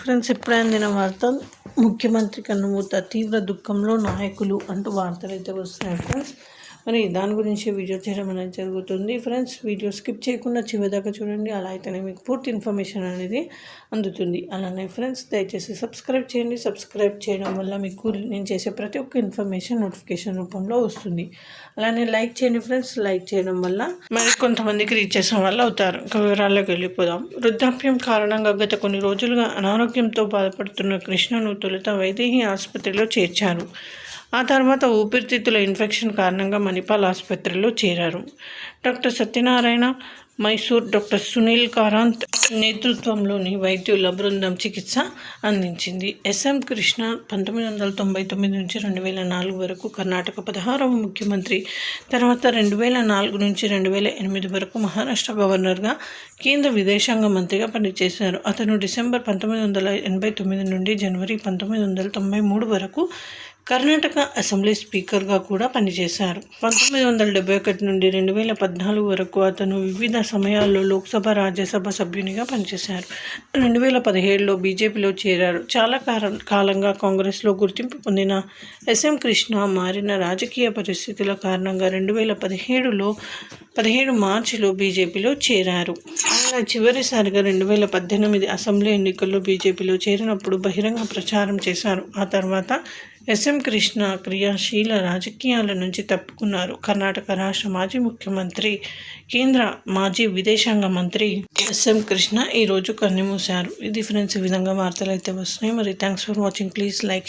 Friends ఇప్పుడే అందిన వార్త ముఖ్యమంత్రి కన్నుమూత తీవ్ర దుఃఖంలో నాయకులు అంటూ వార్తలు అయితే వస్తున్నాయి ఫ్రెండ్స్. మరి దాని గురించి వీడియో చేయడం అనేది జరుగుతుంది. ఫ్రెండ్స్ వీడియో స్కిప్ చేయకుండా చివరిదాకా చూడండి. అలా అయితేనే మీకు పూర్తి ఇన్ఫర్మేషన్ అనేది అందుతుంది. అలానే ఫ్రెండ్స్ దయచేసి సబ్స్క్రైబ్ చేయండి. సబ్స్క్రైబ్ చేయడం వల్ల మీకు నేను చేసే ప్రతి ఒక్క ఇన్ఫర్మేషన్ నోటిఫికేషన్ రూపంలో వస్తుంది. అలానే లైక్ చేయండి ఫ్రెండ్స్. లైక్ చేయడం వల్ల మరి కొంతమందికి రీచ్ చేసిన వాళ్ళు అవుతారు. ఇంకా వివరాల్లోకి వెళ్ళిపోదాం. వృద్ధాప్యం కారణంగా గత కొన్ని రోజులుగా అనారోగ్యంతో బాధపడుతున్న కృష్ణను తొలుత వైదేహి ఆసుపత్రిలో చేర్చారు. ఆ తర్వాత ఊపిరితిత్తుల ఇన్ఫెక్షన్ కారణంగా మణిపాల్ ఆసుపత్రిలో చేరారు. డాక్టర్ సత్యనారాయణ మైసూర్ డాక్టర్ సునీల్ కారాంత్ నేతృత్వంలోని వైద్యుల బృందం చికిత్స అందించింది. ఎస్ఎం కృష్ణ పంతొమ్మిది వందల తొంభై తొమ్మిది నుంచి రెండు వేల నాలుగు వరకు కర్ణాటక పదహారవ ముఖ్యమంత్రి తర్వాత రెండు వేల నాలుగు నుంచి రెండు వేల ఎనిమిది వరకు మహారాష్ట్ర గవర్నర్గా కేంద్ర విదేశాంగ మంత్రిగా పనిచేశారు. అతను డిసెంబర్ పంతొమ్మిది వందల ఎనభై తొమ్మిది నుండి జనవరి పంతొమ్మిది వందల తొంభై మూడు వరకు కర్ణాటక అసెంబ్లీ స్పీకర్గా కూడా పనిచేశారు. పంతొమ్మిది వందల డెబ్బై ఒకటి నుండి రెండు వేల పద్నాలుగు వరకు అతను వివిధ సమయాల్లో లోక్సభ రాజ్యసభ సభ్యునిగా పనిచేశారు. రెండు వేల పదిహేడులో బీజేపీలో చేరారు. చాలా కాలం కాలంగా కాంగ్రెస్లో గుర్తింపు పొందిన ఎస్ఎం కృష్ణ మారిన రాజకీయ పరిస్థితుల కారణంగా రెండు వేల పదిహేడులో పదిహేడు మార్చిలో బీజేపీలో చేరారు. ఆయన చివరిసారిగా రెండు వేల పద్దెనిమిది అసెంబ్లీ ఎన్నికల్లో బీజేపీలో చేరినప్పుడు బహిరంగ ప్రచారం చేశారు. ఆ తర్వాత ఎస్ఎం కృష్ణ క్రియాశీల రాజకీయాల నుంచి తప్పుకున్నారు. కర్ణాటక రాష్ట్ర మాజీ ముఖ్యమంత్రి కేంద్ర మాజీ విదేశాంగ మంత్రి ఎస్ఎం కృష్ణ ఈరోజు కన్నుమూశారు. ఇది ఫ్రెండ్స్ ఈ విధంగా వార్తలు అయితే వస్తున్నాయి. మరి thanks for watching. Please like